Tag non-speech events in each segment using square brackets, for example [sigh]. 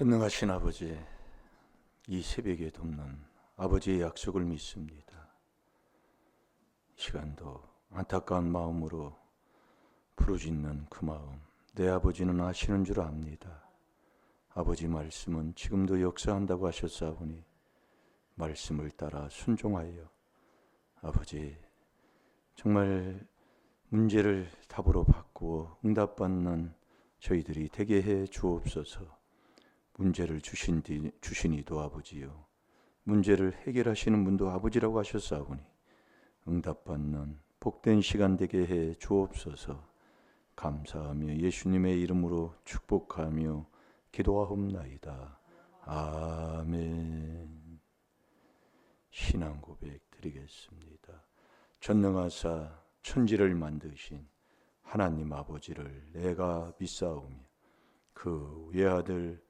전능하신 아버지, 이 새벽에 돕는 아버지의 약속을 믿습니다. 이 시간도 안타까운 마음으로 부르짖는 그 마음, 내 아버지는 아시는 줄 압니다. 아버지 말씀은 지금도 역사한다고 하셨사오니 말씀을 따라 순종하여 아버지 정말 문제를 답으로 바꾸어 응답받는 저희들이 되게 해 주옵소서. 문제를 주신 디, 주시니도 아버지요. 문제를 해결하시는 분도 아버지라고 하셨사오니 응답받는 복된 시간 되게 해 주옵소서. 감사하며 예수님의 이름으로 축복하며 기도하옵나이다. 아멘. 신앙 고백 드리겠습니다. 전능하사 천지를 만드신 하나님 아버지를 내가 믿사오며 그 외아들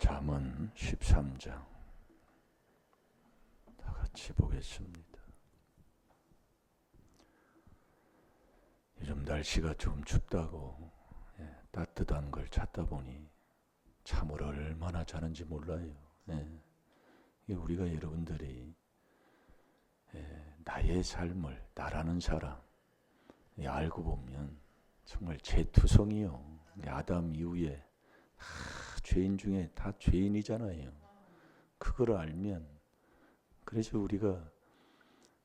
잠언 13장 다 같이 보겠습니다. 요즘 날씨가 좀 춥다고 예, 따뜻한 걸 찾다 보니 잠을 얼마나 자는지 몰라요. 예. 우리가 여러분들이 예, 나의 삶을 나라는 사람 예, 알고 보면 정말 제투성이요. 아담 이후에 다 죄인 중에 다 죄인이잖아요. 그걸 알면 그래서 우리가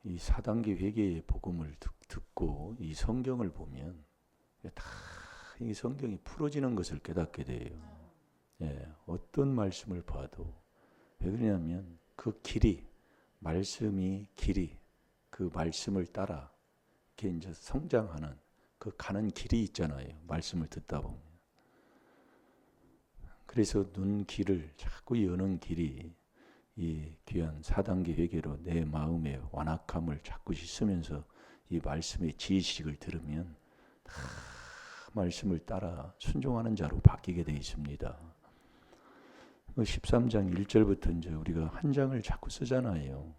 이 사단계 회개의 복음을 듣, 듣고 이 성경을 보면 다 이 성경이 풀어지는 것을 깨닫게 돼요. 예, 어떤 말씀을 봐도 왜 그러냐면 그 길이 말씀이 길이 그 말씀을 따라 이렇게 이제 성장하는 그 가는 길이 있잖아요. 말씀을 듣다 보면. 그래서 눈 길을 자꾸 여는 길이 이 귀한 4단계 회개로 내 마음의 완악함을 자꾸 씻으면서 이 말씀의 지식을 들으면 다 말씀을 따라 순종하는 자로 바뀌게 되어 있습니다. 13장 1절부터 이제 우리가 한 장을 자꾸 쓰잖아요.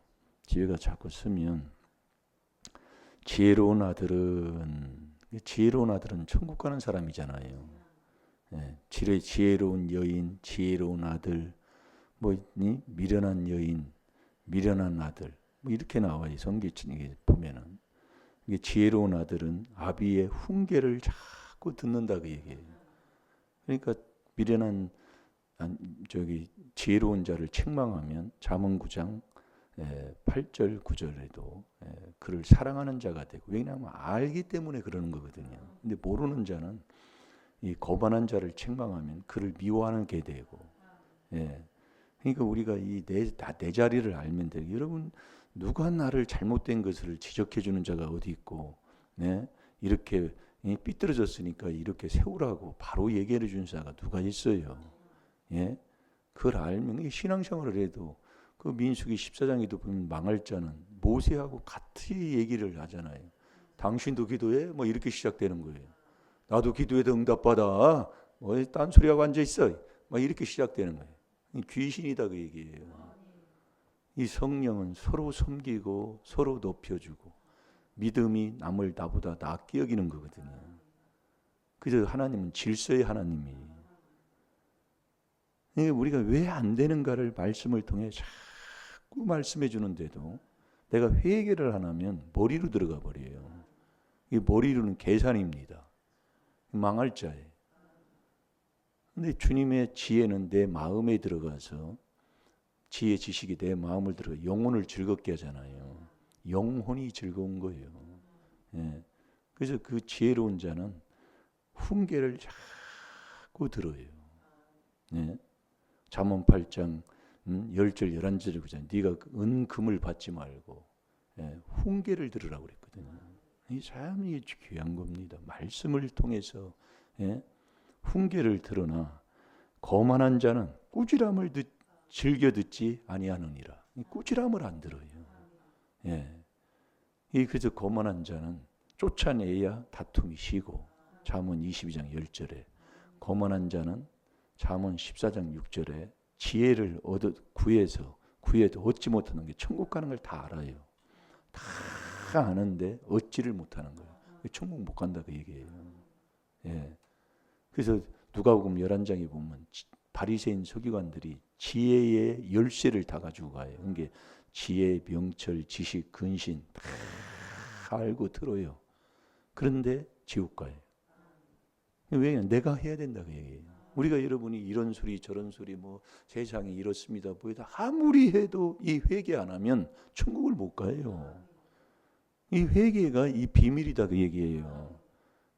지혜가 자꾸 쓰면 지혜로운 아들은 지혜로운 아들은 천국 가는 사람이잖아요. 예, 지혜, 지혜로운 여인, 지혜로운 아들, 뭐 미련한 여인, 미련한 아들, 뭐 이렇게 나와요. 성경에 보면은 이게 지혜로운 아들은 아비의 훈계를 자꾸 듣는다 그 얘기예요. 그러니까 미련한 저기 지혜로운 자를 책망하면 잠언 9장 8절 9절에도 그를 사랑하는 자가 되고 왜냐하면 알기 때문에 그러는 거거든요. 근데 모르는 자는 이 거반한 자를 책망하면 그를 미워하는 게 되고 예. 그러니까 우리가 이내다내 자리를 알면 돼요. 여러분 누가 나를 잘못된 것을 지적해 주는 자가 어디 있고 네? 이렇게 삐뚤어졌으니까 이렇게 세우라고 바로 얘기해 준 자가 누가 있어요. 예? 그걸 알면 신앙생활을 해도 그 민수기 14장에도 보면 망할 자는 모세하고 같이 얘기를 하잖아요. 당신도 기도해? 뭐 이렇게 시작되는 거예요. 나도 기도해도 응답받아. 뭐 딴소리하고 앉아 있어. 막 이렇게 시작되는 거예요. 귀신이다 그 얘기예요. 이 성령은 서로 섬기고 서로 높여주고 믿음이 남을 나보다 낫게 여기는 거거든요. 그래서 하나님은 질서의 하나님이에요. 우리가 왜 안 되는가를 말씀을 통해 자꾸 말씀해 주는데도 내가 회개를 안 하면 머리로 들어가 버려요. 이 머리로는 계산입니다. 망할 자예요. 근데 주님의 지혜는 내 마음에 들어가서 지혜 지식이 내 마음을 들어 영혼을 즐겁게 하잖아요. 영혼이 즐거운 거예요. 예. 그래서 그 지혜로운 자는 훈계를 자꾸 들어요. 예. 잠언 8장 음, 10절 11절에 보잖아요. 네가 그 은금을 받지 말고 예, 훈계를 들으라고 그랬거든요. 이참 이게 귀한 겁니다. 말씀을 통해서 예, 훈계를 들으나 거만한 자는 꾸지람을 듣, 즐겨 듣지 아니하느니라. 이 꾸지람을 안 들어요. 예. 이 그저 거만한 자는 쫓아내야 다툼이 쉬고 잠언 22장 10절에 거만한 자는 잠언 14장 6절에 지혜를 얻어 구해서 구해도 얻지 못하는 게 천국 가는 걸 다 알아요. 다 아는데 얻지를 못하는 거예요. 천국 못 간다 그 얘기예요. 예. 그래서 누가복음 11장에 보면 지- 바리새인 서기관들이 지혜의 열쇠를 다 가지고 가요. 이게 지혜, 명철, 지식, 근신 다 알고 들어요. 그런데 지옥 가요. 왜? 내가 해야 된다 그 얘기예요. 우리가 여러분이 이런 소리 저런 소리 뭐 세상이 이렇습니다 보이다 아무리 해도 이 회개 안 하면 천국을 못 가요. 이 회개가 이 비밀이다 그 얘기예요.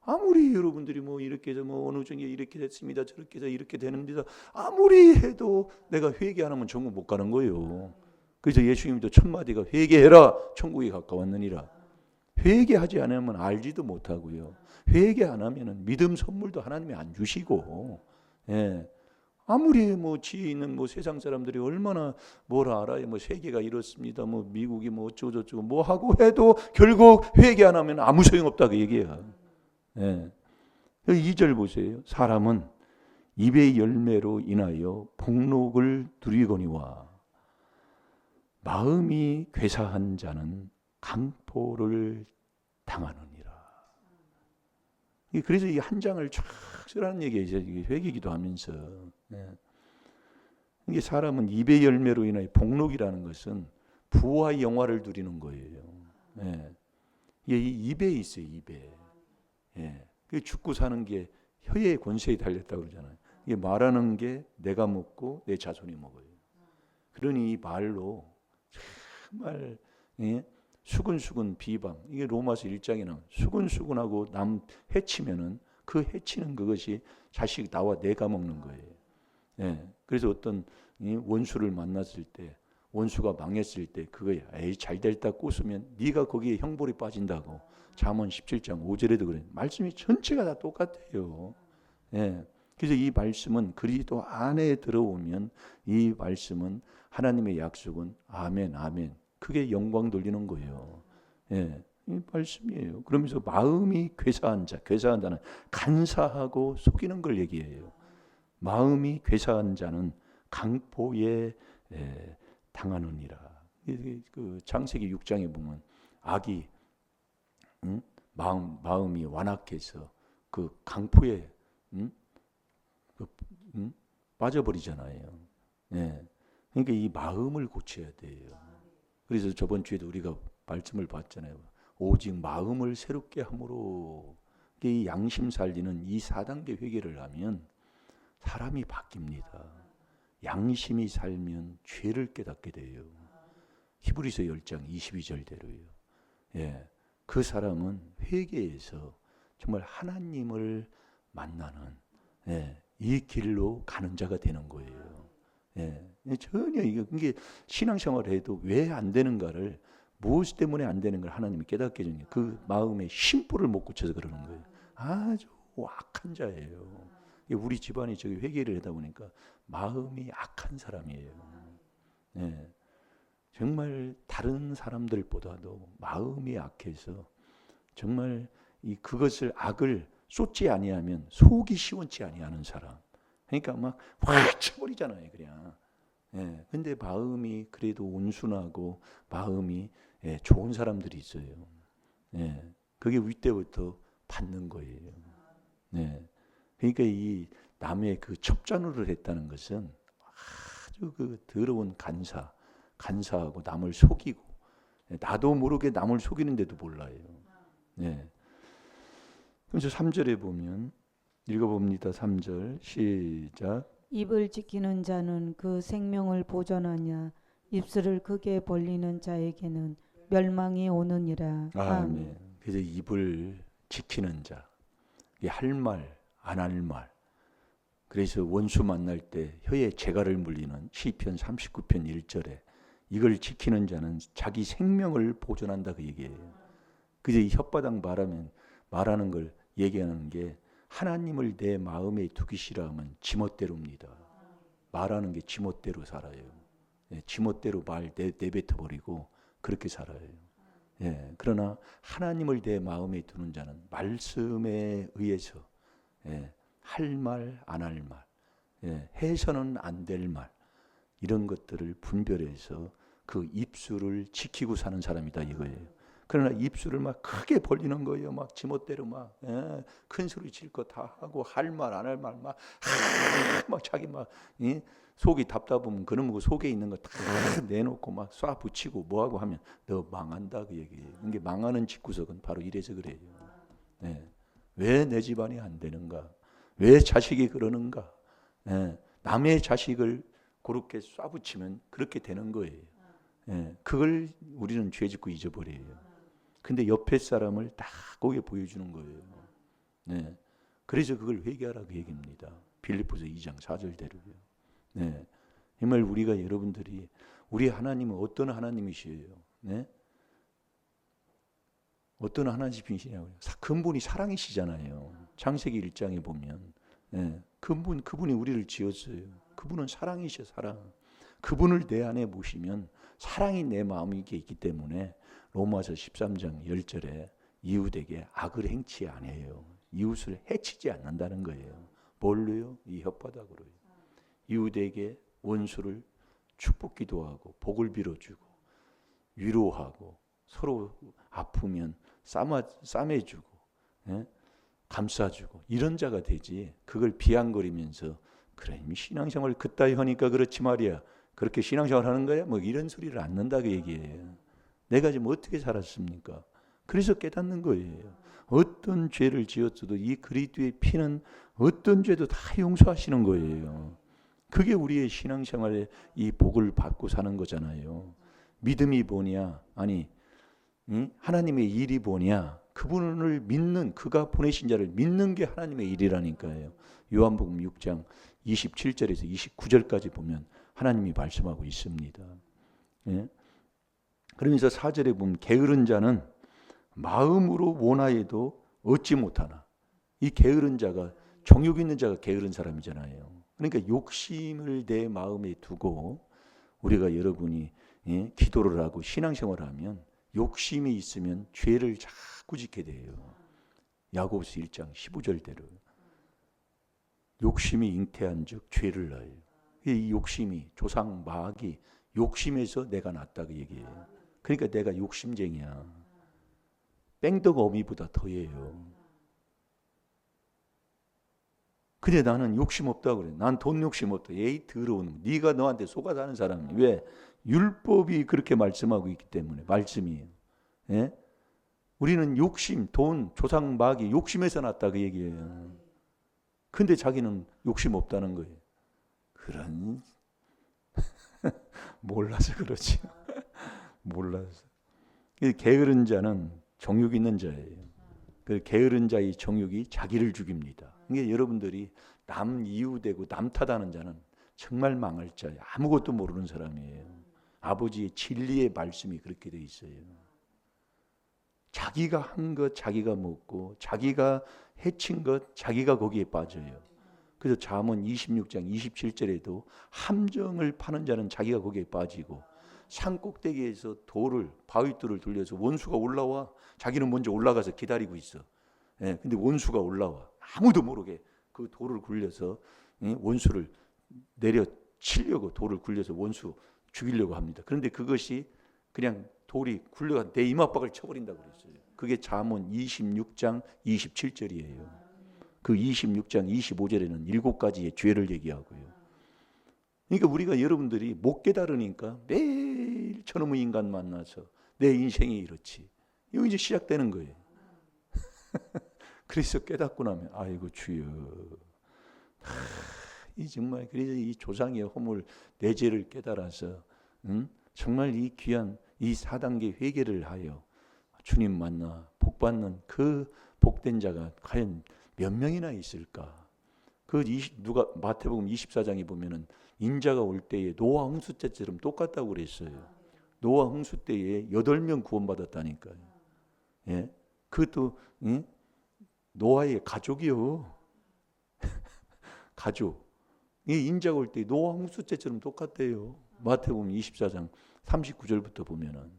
아무리 여러분들이 뭐 이렇게 해서 뭐 어느 중에 이렇게 됐습니다 저렇게 해서 이렇게 되는데도 아무리 해도 내가 회개 안 하면 천국 못 가는 거예요. 그래서 예수님도 첫 마디가 회개해라 천국이 가까웠느니라. 회개하지 않으면 알지도 못하고요. 회개 안 하면은 믿음 선물도 하나님이 안 주시고, 예. 아무리 뭐 지혜 있는 뭐 세상 사람들이 얼마나 뭘 알아요. 뭐 세계가 이렇습니다. 뭐 미국이 뭐 어쩌고 저쩌고 뭐 하고 해도 결국 회개 안 하면 아무 소용 없다 그 얘기야. 예. 2절 보세요. 사람은 입의 열매로 인하여 복록을 누리거니와 마음이 괴사한 자는 강포를 당하느니라. 그래서 이 한 장을 쫙 쓰라는 얘기예요. 회개기도 하면서. 예. 이게 사람은 입의 열매로 인하여 복록이라는 것은 부와 영화를 누리는 거예요. 예. 이게 이 입에 있어요. 입에. 예. 그 죽고 사는 게 혀의 권세에 달렸다고 그러잖아요. 이게 말하는 게 내가 먹고 내 자손이 먹어요. 그러니 이 말로 정말 예? 수근수근 비방 이게 로마서 1장에 나온 수근수근하고 남 해치면은 그 해치는 그것이 자식 나와 내가 먹는 거예요. 예. 그래서 어떤 이 원수를 만났을 때 원수가 망했을 때 그거에 에이 잘 됐다 꽂으면 네가 거기에 형벌이 빠진다고 잠언 17장 5절에도 그래. 말씀이 전체가 다 똑같아요. 예. 그래서 이 말씀은 그리스도 안에 들어오면 이 말씀은 하나님의 약속은 아멘 아멘. 그게 영광 돌리는 거예요. 예. 이 말씀이에요. 그러면서 마음이 괴사한 자, 괴사한 자는 간사하고 속이는 걸 얘기해요. 마음이 괴사한 자는 강포에 에, 당하느니라. 그 창세기 6장에 보면 악이 응? 마음 마음이 완악해서 그 강포에 응? 그, 응? 빠져버리잖아요. 예. 그러니까 이 마음을 고쳐야 돼요. 그래서 저번 주에도 우리가 말씀을 봤잖아요. 오직 마음을 새롭게 함으로 이 양심 살리는 이 4단계 회개를 하면 사람이 바뀝니다. 양심이 살면 죄를 깨닫게 돼요. 히브리서 10장 22절대로요. 예. 그 사람은 회개에서 정말 하나님을 만나는 예. 이 길로 가는 자가 되는 거예요. 예. 전혀 이게 신앙생활을 해도 왜 안 되는가를 무엇 때문에 안 되는 걸 하나님이 깨닫게 거예요. 그 마음의 심보를 못 고쳐서 그러는 거예요. 아주 악한 자예요. 우리 집안이 저기 회개를 하다 보니까 마음이 악한 사람이에요. 예. 정말 다른 사람들보다도 마음이 악해서 정말 이 그것을 악을 쏟지 아니하면 속이 시원치 아니하는 사람. 그러니까 막 확 쳐버리잖아요, 그냥. 예. 근데 마음이 그래도 온순하고 마음이 예, 좋은 사람들이 있어요. 예. 그게 윗때부터 받는 거예요. 예. 그러니까 이 남의 그 첩자노를 했다는 것은 아주 그 더러운 간사, 간사하고 남을 속이고 예, 나도 모르게 남을 속이는데도 몰라요. 예. 그래서 3절에 보면 읽어봅니다. 3절 시작. 입을 지키는 자는 그 생명을 보존하냐 입술을 크게 벌리는 자에게는 멸망이 오느니라. 아멘. 그래서 입을 지키는 자, 할 말, 안 할 말. 그래서 원수 만날 때 혀에 재갈을 물리는 시편 39편 1절에 이걸 지키는 자는 자기 생명을 보존한다 그 얘기예요. 그래서 이 혓바닥 말하면 말하는 걸 얘기하는 게 하나님을 내 마음에 두기시라 하면 지멋대로입니다. 말하는 게 지멋대로 살아요. 예, 지멋대로 말 내, 내뱉어 버리고 그렇게 살아요. 예, 그러나 하나님을 내 마음에 두는 자는 말씀에 의해서 예, 할 말, 안 할 말, 예, 해서는 안 될 말, 이런 것들을 분별해서 그 입술을 지키고 사는 사람이다 이거예요. 그러나 입술을 막 크게 벌리는 거예요. 막 지멋대로 막큰 소리 칠거다 하고 할 말 안 할 말막막 자기 막 예? 속이 답답하면 그놈의 그 속에 있는 거 다 내놓고 막 쏴 붙이고 뭐하고 하면 너 망한다 그 얘기예요. 이게 망하는 집구석은 바로 이래서 그래요. 네. 왜 내 집안이 안 되는가? 왜 자식이 그러는가? 예. 남의 자식을 그렇게 쏴붙이면 그렇게 되는 거예요. 예. 그걸 우리는 죄짓고 잊어버려요. 근데 옆에 사람을 다 거기에 보여주는 거예요. 네. 그래서 그걸 회개하라 그 얘기입니다. 빌립보서 2장 4절대로요. 네. 정말 우리가 여러분들이 우리 하나님은 어떤 하나님이시에요? 네? 어떤 하나님이시냐고요? 사- 근본이 사랑이시잖아요. 창세기 1장에 보면 네. 근본 그분이 우리를 지었어요. 그분은 사랑이셔 사랑. 그분을 내 안에 모시면 사랑이 내 마음에 있기 때문에 로마서 13장 10절에 이웃에게 악을 행치 아니에요. 이웃을 해치지 않는다는 거예요. 뭘로요? 이 혓바닥으로요. 이웃에게 원수를 축복 기도하고 복을 빌어주고 위로하고 서로 아프면 싸마, 싸매주고 예? 감싸주고 이런 자가 되지. 그걸 비앙거리면서 그래 이미 신앙생활 그따위 하니까 그렇지 말이야. 그렇게 신앙생활 하는 거야? 뭐 이런 소리를 안 는다고 얘기해요. 내가 지금 어떻게 살았습니까? 그래서 깨닫는 거예요. 어떤 죄를 지었어도 이 그리스도의 피는 어떤 죄도 다 용서하시는 거예요. 그게 우리의 신앙생활의 이 복을 받고 사는 거잖아요. 믿음이 뭐냐? 아니, 응? 하나님의 일이 뭐냐? 그분을 믿는 그가 보내신 자를 믿는 게 하나님의 일이라니까요. 요한복음 6장 27절에서 29절까지 보면 하나님이 말씀하고 있습니다. 예? 그러면서 4절에 보면 게으른 자는 마음으로 원하여도 얻지 못하나. 이 게으른 자가 정욕 있는 자가 게으른 사람이잖아요. 그러니까 욕심을 내 마음에 두고 우리가 여러분이 예? 기도를 하고 신앙생활을 하면 욕심이 있으면 죄를 자꾸 짓게 돼요. 야고보서 1장 15절대로 욕심이 잉태한즉 죄를 낳아요. 이 욕심이 조상 마귀 욕심에서 내가 났다 그 얘기예요. 그러니까 내가 욕심쟁이야. 뺑덕 어미보다 더해요. 근데 나는 욕심 없다 그래. 난 돈 욕심 없다. 에이 더러운. 네가 너한테 속아 사는 사람이 왜? 율법이 그렇게 말씀하고 있기 때문에 말씀이에요. 예? 우리는 욕심, 돈, 조상, 마귀 욕심에서 났다 그 얘기예요. 근데 자기는 욕심 없다는 거예요. 그런 [laughs] 몰라서 그렇지. [laughs] 몰라서. 게으른 자는 정욕 있는 자예요. 그 게으른 자의 정욕이 자기를 죽입니다. 이게 여러분들이 남 이유되고 남 탓하는 자는 정말 망할 자예요. 아무것도 모르는 사람이에요. 아버지의 진리의 말씀이 그렇게 돼 있어요. 자기가 한 것 자기가 먹고 자기가 해친 것 자기가 거기에 빠져요. 그래서 잠언 26장 27절에도 함정을 파는 자는 자기가 거기에 빠지고 산 꼭대기에서 돌을 바위돌을 돌려서 원수가 올라와 자기는 먼저 올라가서 기다리고 있어. 예, 근데 원수가 올라와 아무도 모르게 그 돌을 굴려서 예, 원수를 내려 치려고 돌을 굴려서 원수 죽이려고 합니다. 그런데 그것이 그냥 돌이 굴려 내 이마박을 쳐버린다고 그랬어요. 그게 잠언 26장 27절이에요. 그 26장 25절에는 일곱 가지의 죄를 얘기하고요. 그러니까 우리가 여러분들이 못 깨달으니까 매 일 저놈의 인간 만나서 내 인생이 이렇지. 이거 이제 시작되는 거예요. [laughs] 그래서 깨닫고 나면 아이고 주여 하, 이 정말 그래서 이 조상의 허물 내 죄를 깨달아서 응? 정말 이 귀한 이 4단계 회개를 하여 주님 만나 복 받는 그 복된 자가 과연 몇 명이나 있을까? 그 20, 누가 마태복음 24장에 보면은 인자가 올 때에 노아 홍수 때처럼 똑같다고 그랬어요. 노아 홍수 때에 여덟 명 구원받았다니까요. 예, 그것도 예? 노아의 가족이요. [laughs] 가족. 이 인자가 올때 노아 홍수 때처럼 똑같대요. 마태복음 24장 39절부터 보면은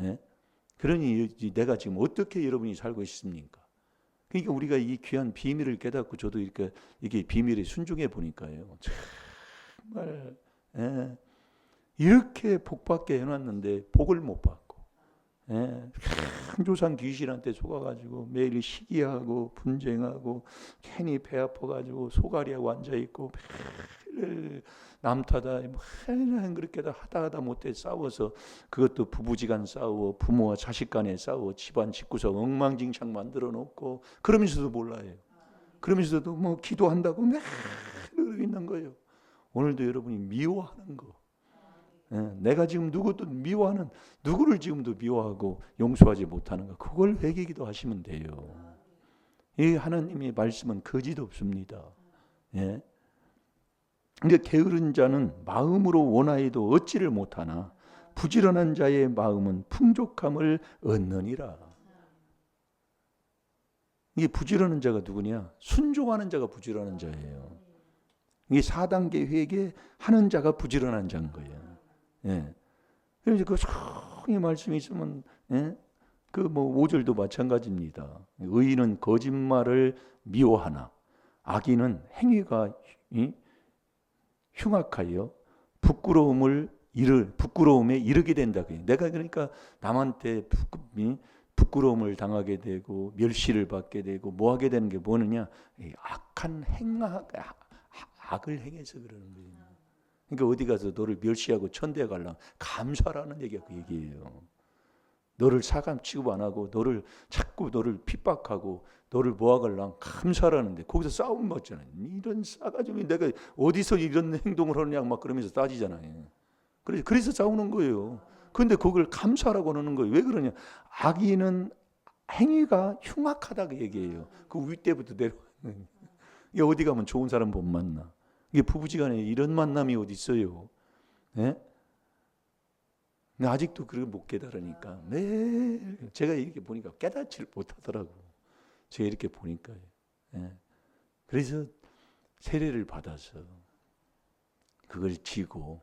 예? 그러니 이- 내가 지금 어떻게 여러분이 살고 있습니까? 그러니까 우리가 이 귀한 비밀을 깨닫고 저도 이렇게 이게 비밀에 순종해 보니까요. 정말 예, 이렇게 복받게 해놨는데 복을 못 받고 예, 큰 조상 귀신한테 속아가지고 매일 시기하고 분쟁하고 괜히 배 아파가지고 소가리하고 앉아 있고 매일 남 탓하 매일 그렇게 다 하다 하다 못해 싸워서 그것도 부부지간 싸워 부모와 자식 간에 싸워 집안 집구석 엉망진창 만들어 놓고 그러면서도 몰라요. 그러면서도 뭐 기도한다고 매일 있는 거예요. 오늘도 여러분이 미워하는 거. 예, 내가 지금 누구도 미워하는 누구를 지금도 미워하고 용서하지 못하는 거 그걸 회개기도 하시면 돼요. 이 하나님의 말씀은 거짓 없습니다. 예. 그러니까 게으른 자는 마음으로 원하여도 얻지를 못하나 부지런한 자의 마음은 풍족함을 얻느니라. 이게 부지런한 자가 누구냐? 순종하는 자가 부지런한 자예요. 이게 4단계 회개 하는 자가 부지런한 자인 거예요. 예. 그래서 그 성의 말씀이 있으면 예? 그뭐 5절도 마찬가지입니다. 의인은 거짓말을 미워하나 악인은 행위가 이, 흉악하여 부끄러움을 이를 부끄러움에 이르게 된다. 내가 그러니까 남한테 부끄러움을 당하게 되고 멸시를 받게 되고 뭐 하게 되는 게 뭐느냐? 이 악한 행악 악을 행해서 그러는 거예요. 그러니까 어디 가서 너를 멸시하고 천대에 갈라 감사라는 얘기가 그 얘기예요. 너를 사감 취급 안 하고 너를 자꾸 너를 핍박하고 너를 모아갈랑 감사라는데 거기서 싸움 맞잖아요. 이런 싸가지 내가 어디서 이런 행동을 하느냐 막 그러면서 따지잖아요. 그래서 그래서 싸우는 거예요. 근데 그걸 감사라고 하는 거예요. 왜 그러냐? 악인은 행위가 흉악하다 그 얘기예요. 그 윗대부터. 이게 [laughs] 어디 가면 좋은 사람 못 만나. 이게 부부지간에 이런 만남이 어디 있어요? 예? 아직도 그걸 못 깨달으니까 매일 제가 이렇게 보니까 깨닫지를 못하더라고. 제가 이렇게 보니까 예. 그래서 세례를 받아서 그걸 지고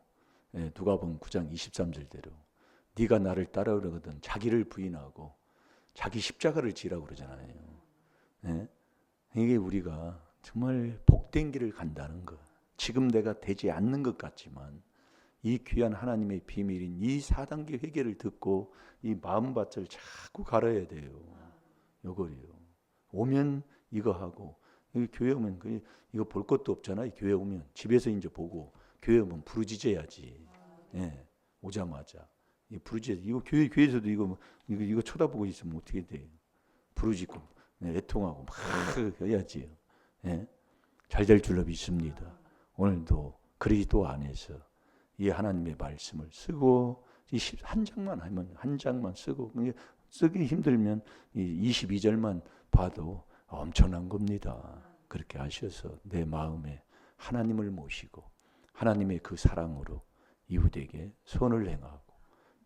예, 누가복음 9장 23절대로 네가 나를 따라오려거든 자기를 부인하고 자기 십자가를 지라고 그러잖아요. 예? 이게 우리가 정말 복된 길을 간다는 것. 지금 내가 되지 않는 것 같지만 이 귀한 하나님의 비밀인 이 4단계 회개를 듣고 이 마음밭을 자꾸 갈아야 돼요. 요거요. 오면 이거 하고 교회 오면 그 이거 볼 것도 없잖아. 이 교회 오면 집에서 이제 보고 교회 오면 부르짖어야지. 예. 오자마자 이 부르짖어 이거 교회 교회에서도 이거 뭐 이거 이거 쳐다보고 있으면 어떻게 돼? 부르짖고 네, 애통하고 막 해야지요. 예. 잘될 줄로 믿습니다. 오늘도 그리스도 안에서 이 하나님의 말씀을 쓰고 이 한 장만 하면 한 장만 쓰고 쓰기 힘들면 이 22절만 봐도 엄청난 겁니다. 그렇게 하셔서 내 마음에 하나님을 모시고 하나님의 그 사랑으로 이웃에게 선을 행하고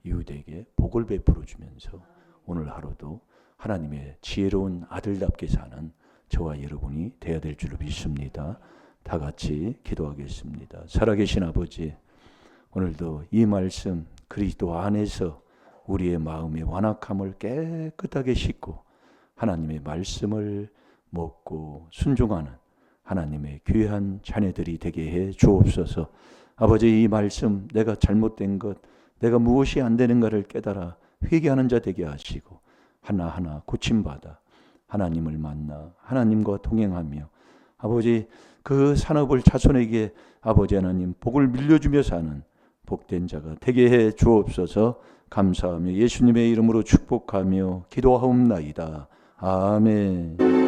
이웃에게 복을 베풀어 주면서 오늘 하루도 하나님의 지혜로운 아들답게 사는 저와 여러분이 되어야 될 줄로 믿습니다. 다 같이 기도하겠습니다. 살아계신 아버지, 오늘도 이 말씀 그리스도 안에서 우리의 마음의 완악함을 깨끗하게 씻고 하나님의 말씀을 먹고 순종하는 하나님의 귀한 자녀들이 되게 해 주옵소서. 아버지 이 말씀 내가 잘못된 것, 내가 무엇이 안 되는가를 깨달아 회개하는 자 되게 하시고 하나하나 고침받아 하나님을 만나 하나님과 동행하며 아버지 그 산업을 자손에게 아버지 하나님 복을 밀려주며 사는 복된 자가 되게 해 주옵소서 감사하며 예수님의 이름으로 축복하며 기도하옵나이다. 아멘.